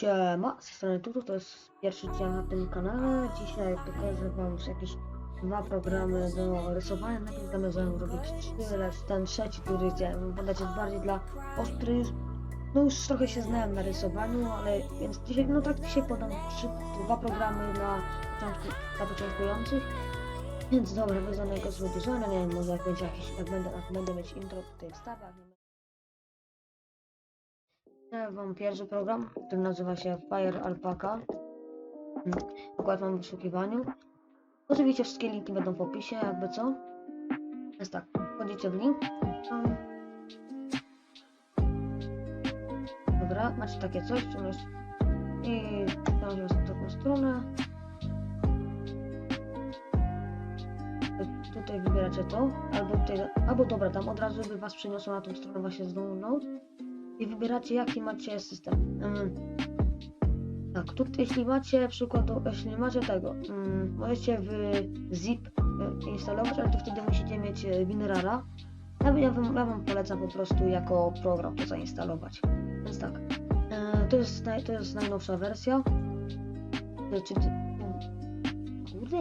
Siema, z strony Tutu, to jest pierwszy dzień na tym kanale. Dzisiaj pokażę wam jakieś dwa programy do rysowania. Najpierw zamierzałem zrobić trzy, lecz ten trzeci, który chciałem podać jest bardziej dla już, no już trochę się znałem na rysowaniu, ale więc dzisiaj, no tak dzisiaj podam trzy, dwa programy dla, początku, dla początkujących. Więc dobra, bez żadnego złodzieżania, nie wiem, może jak będzie jakiś, jak będę, jak będę mieć intro, tutaj wstawię. Daję wam pierwszy program, który nazywa się Fire Alpaca. Układ mam w wyszukiwaniu. Oczywiście wszystkie linki będą w opisie, jakby co. Jest tak, wchodzicie w link. Dobra, macie takie coś, to jest... I tam jest taką stronę. Tu- Tutaj wybieracie to, albo tutaj, albo dobra, tam od razu by was przeniosło na tą stronę właśnie z download i wybieracie jaki macie system. Mm. Tak, tu jeśli macie przykładu, jeśli macie tego, mm, możecie w zip y, instalować, ale to wtedy musicie mieć WinRARa. Ja, ja, wam, ja wam polecam po prostu jako program to zainstalować. Więc tak, e, to, jest, naj- to jest najnowsza wersja. Y, Czy ty... Kurde?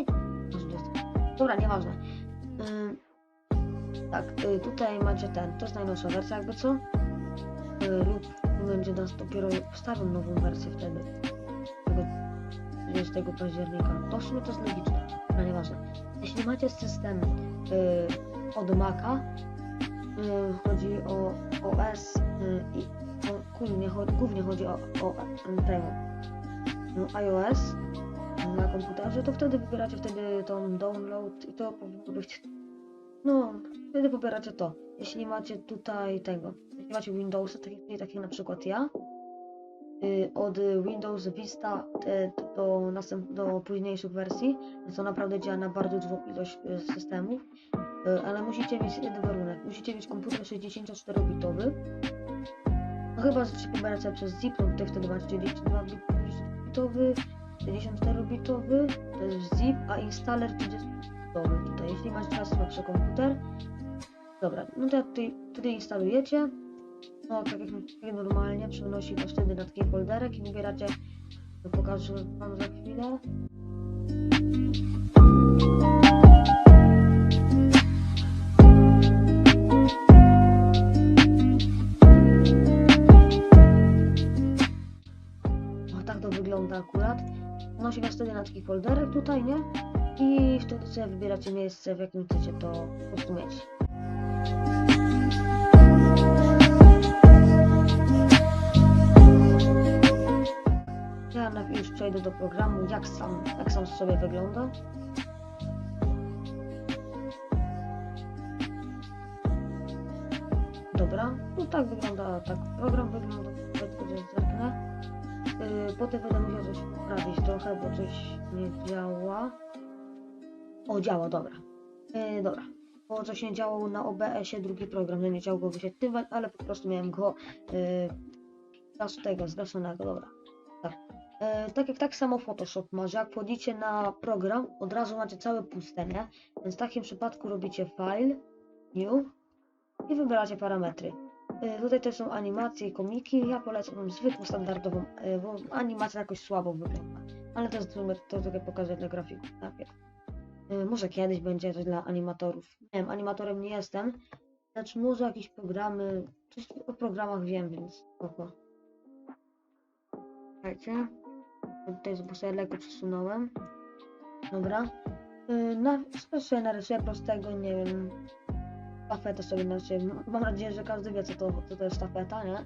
Dobra, nieważne. Tak, tutaj macie ten, to jest najnowsza wersja jakby co lub będzie nas dopiero wstawią nową wersję wtedy. Tego 30 października. To w sumie to jest logiczne, ale nieważne. Jeśli macie system y, od Maca, y, chodzi o OS y, i głównie, głównie chodzi o, o tego, no, iOS na komputerze, to wtedy wybieracie wtedy tą download i to powinno być no, wtedy pobieracie to. Jeśli macie tutaj tego, jeśli macie Windowsy, takie, takie na przykład ja, y, od Windows Vista te, do, następ, do późniejszych wersji, to naprawdę działa na bardzo dużą ilość y, systemów, y, ale musicie mieć jeden warunek, musicie mieć komputer 64-bitowy, no chyba, że się pobieracie przez ZIP, no to wtedy macie 32-bitowy, 64-bitowy, to jest ZIP, a installer 30 tutaj. Jeśli macie czas słabszy komputer, dobra, no to tutaj, tutaj instalujecie, no tak jak, normalnie, przenosi was wtedy na taki folderek i wybieracie, to pokażę wam za chwilę. O, tak to wygląda akurat. Nosi was wtedy na taki folderek tutaj, nie? I wtedy sobie wybieracie miejsce, w jakim chcecie to po prostu mieć. Ja już przejdę do programu, jak sam, jak sam sobie wygląda. Dobra, no tak wygląda, tak program wygląda, że zerknę. Yy, potem będę musiał coś poprawić trochę, bo coś nie działa. O, działa, dobra. Yy, dobra. Bo coś nie działało na OBS-ie, drugi program, że nie chciał go wyświetlywać, ale po prostu miałem go yy, z tego, zgaszonego, dobra. Tak. Yy, tak jak tak samo Photoshop ma, że jak wchodzicie na program, od razu macie całe puste, nie? Więc w takim przypadku robicie File, New i wybieracie parametry. Y, Tutaj też są animacje i komiki. Ja polecam zwykłą, standardową, y, bo animacja jakoś słabo wygląda. Ale to jest to tylko pokażę dla grafików najpierw. Y, Może kiedyś będzie coś dla animatorów. Nie wiem, animatorem nie jestem. Lecz może jakieś programy, coś o programach wiem, więc spoko. Słuchajcie. Tutaj sobie lekko przesunąłem. Dobra. Y, Na, sobie narysuję prostego, nie wiem, Sztafetę sobie narysuję. Mam nadzieję, że każdy wie, co to, co to jest sztafeta, nie?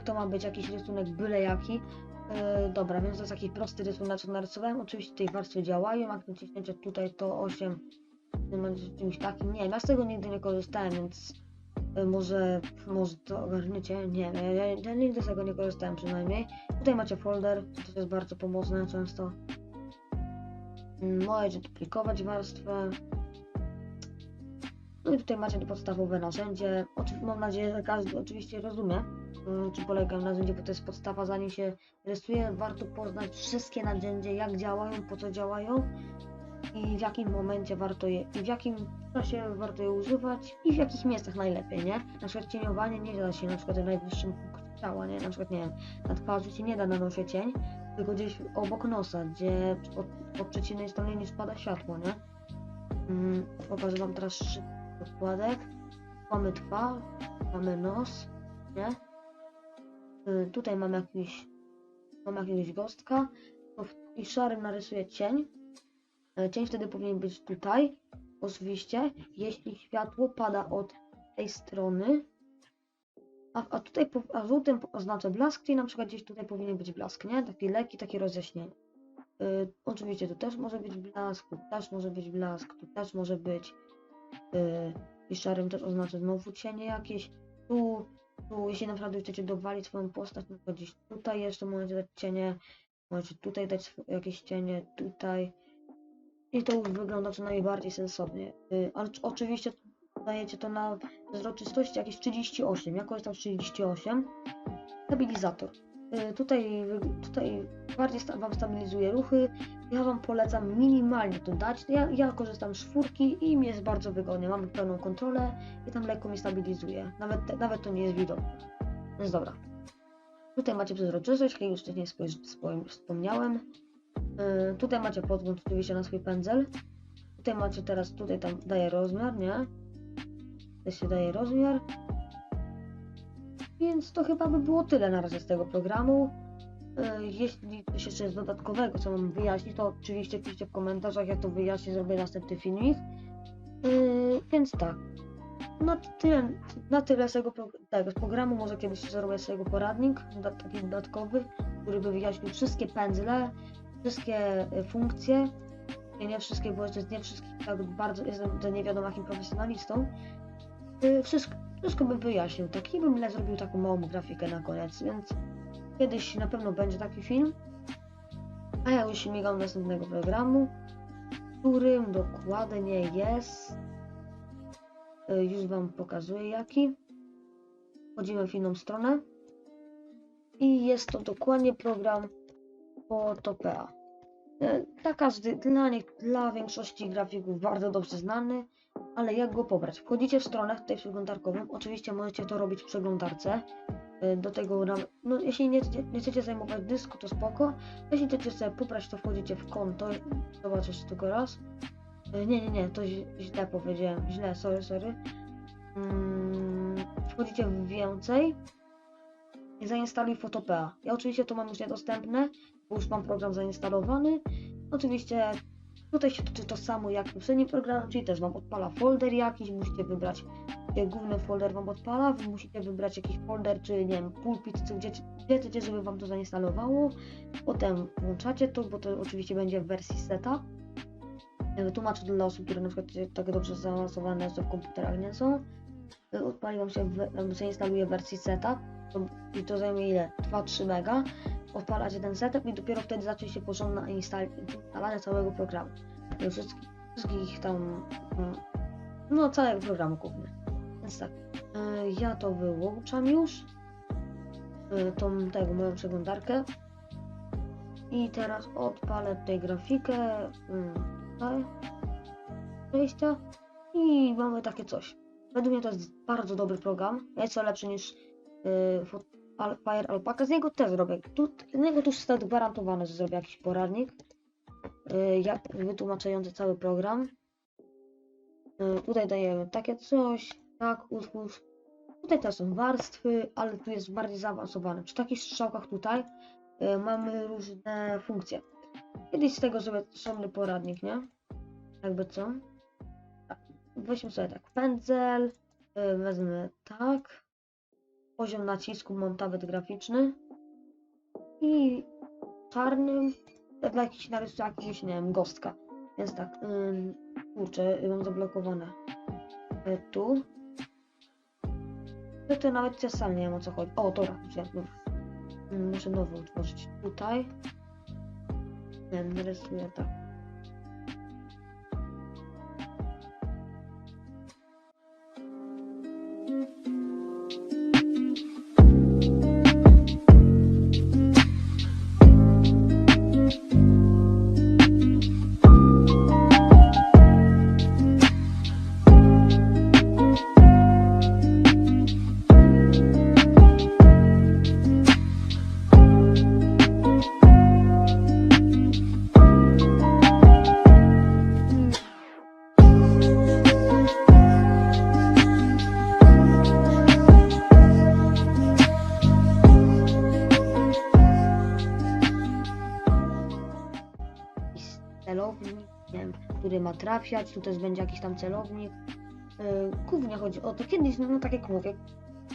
Jakikolwiek to ma być jakiś rysunek byle jaki. E, dobra, więc to jest jakiś prosty rysunek, co narysowałem. Oczywiście tej warstwy działają, jak naciśnięcie tutaj to 8 będzie czymś takim. Nie ja z tego nigdy nie korzystałem, więc e, może, może to ogarniecie. Nie wiem, ja, ja, nigdy z tego nie korzystałem przynajmniej. Tutaj macie folder, to jest bardzo pomocne często. Mm, Możecie duplikować warstwę. No i tutaj macie to podstawowe narzędzie. Mam nadzieję, że każdy oczywiście rozumie, mm, czym polega narzędzie, bo to jest podstawa, zanim się rysuje. Warto poznać wszystkie narzędzia, jak działają, po co działają i w jakim momencie warto je, i w jakim czasie warto je używać i w jakich miejscach najlepiej, nie? Na przykład cieniowanie nie da się na przykład w najwyższym punkcie ciała, nie? Na przykład, nie wiem, na twarzy się nie da nanosić cień, tylko gdzieś obok nosa, gdzie od, od przeciwnej strony nie spada światło, nie? Mm, pokażę wam teraz szybki podkładek. Mamy twarz, mamy nos, nie? Y, tutaj mam jakiś, mam jakiegoś gostka, i szarym narysuję cień. E, Cień wtedy powinien być tutaj, oczywiście, jeśli światło pada od tej strony, a, a tutaj, po- a żółtym oznaczę blask, czyli na przykład gdzieś tutaj powinien być blask, nie? Taki lekki, takie rozjaśnienie. Y, oczywiście tu też może być blask, tu też może być blask, tu też może być y, i szarym też oznaczę znowu cienie jakieś. Tu, tu, jeśli naprawdę chcecie dowalić swoją postać, na przykład gdzieś tutaj jeszcze możecie dać cienie, możecie tutaj dać jakieś cienie, tutaj. I to wygląda co najbardziej sensownie. Y, ale oczywiście dajecie to na przezroczystości jakieś 38. Ja korzystam z 38. Stabilizator. Y, Tutaj, tutaj bardziej Wam stabilizuje ruchy. Ja Wam polecam minimalnie to dać. Ja, ja korzystam z czwórki i mi jest bardzo wygodnie. Mam pełną kontrolę i tam lekko mi stabilizuje. Nawet, nawet to nie jest widoczne. Więc dobra. Tutaj macie przezroczystość, jak już wcześniej wspomniałem. Yy, tutaj macie podgląd oczywiście na swój pędzel. Tutaj macie teraz, tutaj tam daje rozmiar, nie? Tutaj się daje rozmiar. Więc to chyba by było tyle na razie z tego programu. Yy, Jeśli coś jeszcze jest dodatkowego, co mam wyjaśnić, to oczywiście piszcie w komentarzach, ja to wyjaśnię, zrobię następny filmik. Yy, więc tak. Na tyle, na tyle z tego, tego z programu, może kiedyś zrobię z tego poradnik, taki dodatkowy, który by wyjaśnił wszystkie pędzle, wszystkie y, funkcje. Nie wszystkie, bo jeszcze nie wszystkich tak bardzo jestem nie wiadomo jakim profesjonalistą. Y, Wszystko, wszystko bym wyjaśnił, tak i bym zrobił taką małą grafikę na koniec, więc kiedyś na pewno będzie taki film. A ja już śmigam do następnego programu, którym dokładnie jest. y, Już Wam pokazuję jaki. Wchodzimy w inną stronę. I jest to dokładnie program Photopea. E, Dla każdy, dla, nie, dla większości grafików bardzo dobrze znany, ale jak go pobrać? Wchodzicie w stronę tutaj przeglądarkową, oczywiście możecie to robić w przeglądarce. E, Do tego, no jeśli nie, nie chcecie zajmować dysku, to spoko. Jeśli chcecie sobie pobrać, to wchodzicie w konto. Zobaczysz tylko raz. E, Nie, nie, nie, to źle powiedziałem. Źle, sorry, sorry. Mm, wchodzicie w więcej i zainstaluj Photopea. Ja oczywiście to mam już niedostępne, bo już mam program zainstalowany. Oczywiście tutaj się toczy to samo jak w poprzednim programie, czyli też wam odpala folder jakiś, musicie wybrać gdzie główny folder wam odpala, wy musicie wybrać jakiś folder, czy nie wiem, pulpit, czy gdzie, gdzie chcecie, żeby wam to zainstalowało. Potem włączacie to, bo to oczywiście będzie w wersji setup. Ja Wytłumaczę dla osób, które na przykład tak dobrze zaawansowane są w komputerach nie są. Y, Odpali wam się, w- zainstaluje w wersji to, i to zajmie ile? 2-3 mega. Odpalacie ten setup i dopiero wtedy zacznie się porządna instal- instalacja całego programu. Y, Wszystkich, tam, mm, no całego programu kupmy. Więc tak, y, ja to wyłączam już, y, tą tego moją przeglądarkę. I teraz odpalę tutaj grafikę, mm, przejścia i mamy takie coś. Według mnie to jest bardzo dobry program, nieco lepszy niż yy, Al- Fire Alpaca. Z niego też zrobię. Tu, z niego tu jest gwarantowane, że zrobię jakiś poradnik, yy, jak wytłumaczający cały program. Yy, tutaj dajemy takie coś, tak, utwórz. Tutaj też są warstwy, ale tu jest bardziej zaawansowane. Przy takich strzałkach tutaj yy, mamy różne funkcje. Kiedyś z tego zrobię osobny poradnik, nie? Jakby co? Tak. Weźmy sobie tak, pędzel, yy, wezmę tak. Poziom nacisku mam tablet graficzny i czarnym dla jakiś narysuję jakiegoś, nie wiem, gostka. Więc tak, ym, kurczę, mam zablokowane. E, tu. No to nawet ja sam nie wiem o co chodzi. O, dobra, gdzie, dobra. Muszę nowy utworzyć. Tutaj. Nie wiem, narysuję tak. Trafiać, tu też będzie jakiś tam celownik. Yy, głównie chodzi o to, kiedyś, no, no tak jak mówię,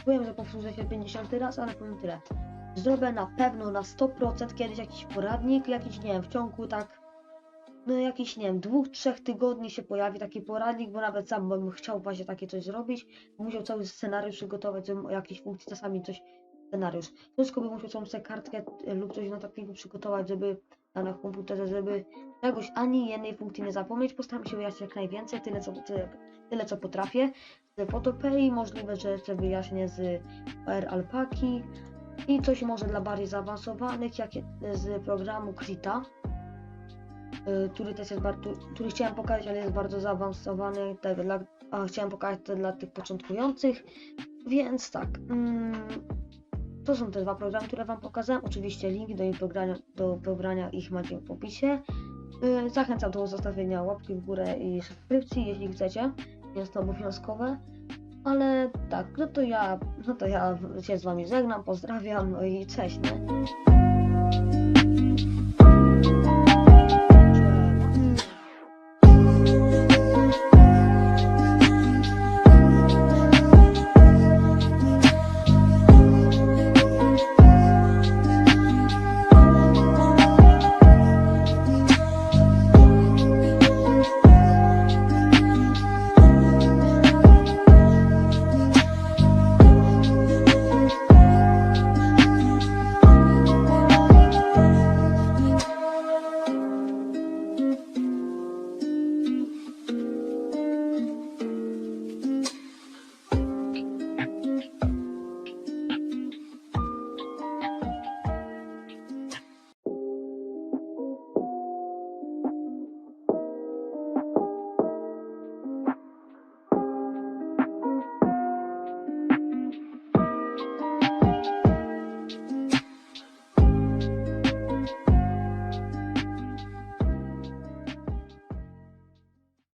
byłem, że powtórzę się 50 raz, ale powiem tyle. Zrobię na pewno na 100% kiedyś jakiś poradnik, jakiś, nie wiem, w ciągu tak, no jakiś, nie wiem, dwóch, trzech tygodni się pojawi taki poradnik, bo nawet sam bym chciał właśnie takie coś zrobić, musiał cały scenariusz przygotować, żebym o jakiejś funkcji czasami coś, scenariusz. Wszystko bym musiał całą sobie kartkę e, lub coś notatniku przygotować, żeby na komputerze, żeby czegoś ani jednej funkcji nie zapomnieć. Postaram się wyjaśnić jak najwięcej, tyle co, tyle, tyle co potrafię. Z Photopay możliwe, że jeszcze wyjaśnię z R Alpaki i coś może dla bardziej zaawansowanych, jak z programu Krita, y, który też jest bardzo, który chciałem pokazać, ale jest bardzo zaawansowany, tak, dla, a chciałem pokazać to dla tych początkujących, więc tak. Mm, to są te dwa programy, które Wam pokazałem. Oczywiście link do, ich pobrania, do pobrania ich macie w opisie. Yy, Zachęcam do zostawienia łapki w górę i subskrypcji, jeśli chcecie. Jest to obowiązkowe. Ale tak, no to ja, no to ja się z Wami żegnam, pozdrawiam, no i cześć, nie?